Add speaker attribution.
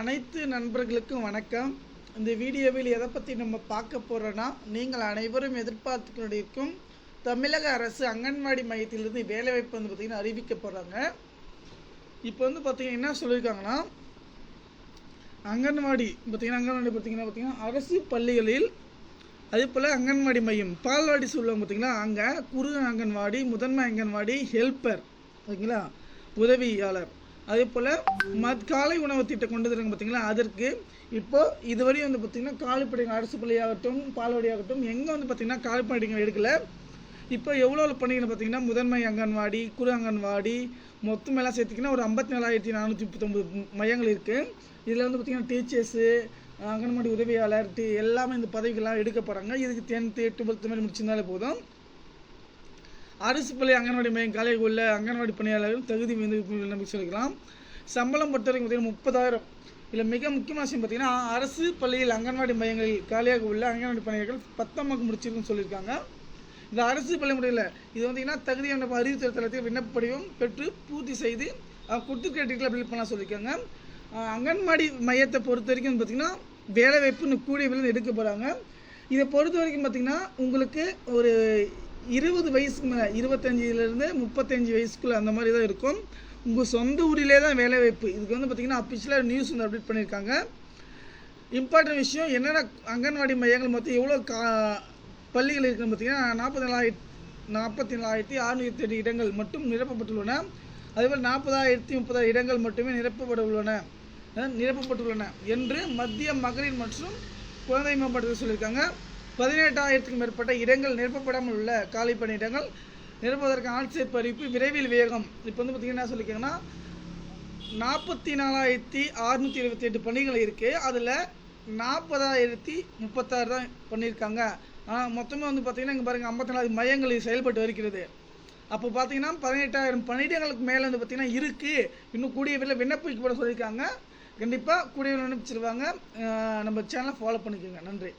Speaker 1: அனைத்து நண்பர்களுக்கும் வணக்கம். இந்த வீடியோவில் எதை பற்றி நம்ம பார்க்க போகிறோன்னா நீங்கள் அனைவரும் எதிர்பார்த்து கொண்டிருக்கும் தமிழக அரசு அங்கன்வாடி மையத்திலிருந்து வேலைவாய்ப்பு வந்து பார்த்திங்கன்னா அறிவிக்க போகிறாங்க இப்போ வந்து பார்த்திங்கன்னா என்ன சொல்லியிருக்காங்கன்னா அங்கன்வாடி பார்த்திங்கன்னா அங்கன்வாடி பார்த்திங்கன்னா பார்த்திங்கன்னா அரசு பள்ளிகளில் அதே போல் அங்கன்வாடி மையம் பால்வாடி சொல்லுவாங்க பார்த்திங்கன்னா அங்கே குரு அங்கன்வாடி முதன்மை அங்கன்வாடி ஹெல்ப்பர் ஓகேங்களா உதவியாளர். அதே போல் மத் காலை உணவு திட்டம் கொண்டு வராங்க பார்த்தீங்களா அதற்கு இப்போ இதுவரையும் வந்து பார்த்திங்கன்னா காலிப்படைகள் அரசு பள்ளியாகட்டும் பால்வாடி ஆகட்டும் எங்கே வந்து பார்த்திங்கன்னா காலிப்படைகள் எடுக்கல. இப்போ எவ்வளோ பண்ணிக்கணும் பார்த்தீங்கன்னா முதன்மை அங்கன்வாடி குறு அங்கன்வாடி மொத்தம் எல்லாம் சேர்த்திங்கன்னா ஒரு ஐம்பத்தி நாலாயிரத்தி நானூற்றி முப்பத்தொம்பது மையங்கள் இருக்குது இதில் வந்து பார்த்திங்கன்னா டீச்சர்ஸு அங்கன்வாடி உதவியாளர் எல்லாமே இந்த பதவிகள்லாம் எடுக்க போகிறாங்க இதுக்கு டென்த்து டுவெல்த்து மாதிரி முடிச்சிருந்தாலே போதும். அரசு பள்ளி அங்கன்வாடி மையம் காலையில் உள்ள அங்கன்வாடி பணியாளர்கள் தகுதி வந்து நம்பி சொல்லிக்கலாம் சம்பளம் பொறுத்தவரைக்கும் பார்த்தீங்கன்னா முப்பதாயிரம். இதில் மிக முக்கியமான விஷயம் பார்த்தீங்கன்னா அரசு பள்ளியில் அங்கன்வாடி மையங்களில் காலியாக உள்ள அங்கன்வாடி பணியாளர்கள் பத்தாம் வகுப்பு முடிச்சிருக்குன்னு சொல்லியிருக்காங்க. இந்த அரசு பள்ளி முறையில் இது வந்தீங்கன்னா தகுதியான அறிவித்தல் தளத்தில் விண்ணப்படியும் பெற்று பூர்த்தி செய்து கொடுத்து கிரெடிட்டில் பில் பண்ணலாம் சொல்லியிருக்காங்க. அங்கன்வாடி மையத்தை பொறுத்த வரைக்கும் பார்த்திங்கன்னா வேலை வாய்ப்புன்னு கூடிய விலையில் எடுக்க போகிறாங்க இதை பொறுத்த வரைக்கும் பார்த்திங்கன்னா உங்களுக்கு ஒரு இருபது வயசுக்கு மேலே இருபத்தஞ்சிலேருந்து முப்பத்தஞ்சு வயசுக்குள்ளே அந்த மாதிரி தான் இருக்கும். உங்கள் சொந்த ஊரிலே தான் வேலை வாய்ப்பு. இதுக்கு வந்து பார்த்திங்கன்னா அஃபிஷியலாக நியூஸ் வந்து அப்டேட் பண்ணியிருக்காங்க. இம்பார்ட்டன்ட் விஷயம் என்னென்ன அங்கன்வாடி மையங்கள் மொத்தம் எவ்வளோ கா பள்ளிகள் இருக்குன்னு பார்த்தீங்கன்னா நாற்பத்தி நாலாயிரத்தி நாற்பத்தி நாலாயிரத்தி அறுநூற்றி எட்டு இடங்கள் மட்டும் நிரப்பப்பட்டுள்ளன. அதேபோல் நாற்பதாயிரத்தி முப்பதாயிரம் இடங்கள் மட்டுமே நிரப்பப்பட உள்ளன நிரப்பப்பட்டுள்ளன என்று மத்திய மகளிர் மற்றும் குழந்தை மேம்பாட்டுத்துறை சொல்லியிருக்காங்க. பதினெட்டாயிரத்துக்கும் மேற்பட்ட இடங்கள் நிரப்பப்படாமல் உள்ள காலி பணியிடங்கள் நிரப்புவதற்கு ஆட்சேர்ப்பு அறிவிப்பு விரைவில் வேகம். இப்போ வந்து பார்த்திங்கன்னா என்ன சொல்லியிருக்காங்கன்னா நாற்பத்தி நாலாயிரத்தி அறுநூற்றி இருபத்தி எட்டு பணிகள் இருக்குது அதில் நாற்பதாயிரத்தி முப்பத்தாறு தான் பண்ணியிருக்காங்க. ஆனால் மொத்தமாக வந்து பார்த்திங்கன்னா இங்கே பாருங்கள் ஐம்பத்தி நாலாயிரம் மையங்கள் செயல்பட்டு வருகிறது. அப்போ பார்த்தீங்கன்னா பதினெட்டாயிரம் பணியிடங்களுக்கு மேலே வந்து பார்த்திங்கன்னா இருக்குது இன்னும் கூடிய விரைவில் விண்ணப்பிக்கப்பட சொல்லியிருக்காங்க. கண்டிப்பாக கூடிய விரைவில் விண்ணப்பிச்சிருவாங்க. நம்ம சேனலை ஃபாலோ பண்ணிக்கோங்க. நன்றி.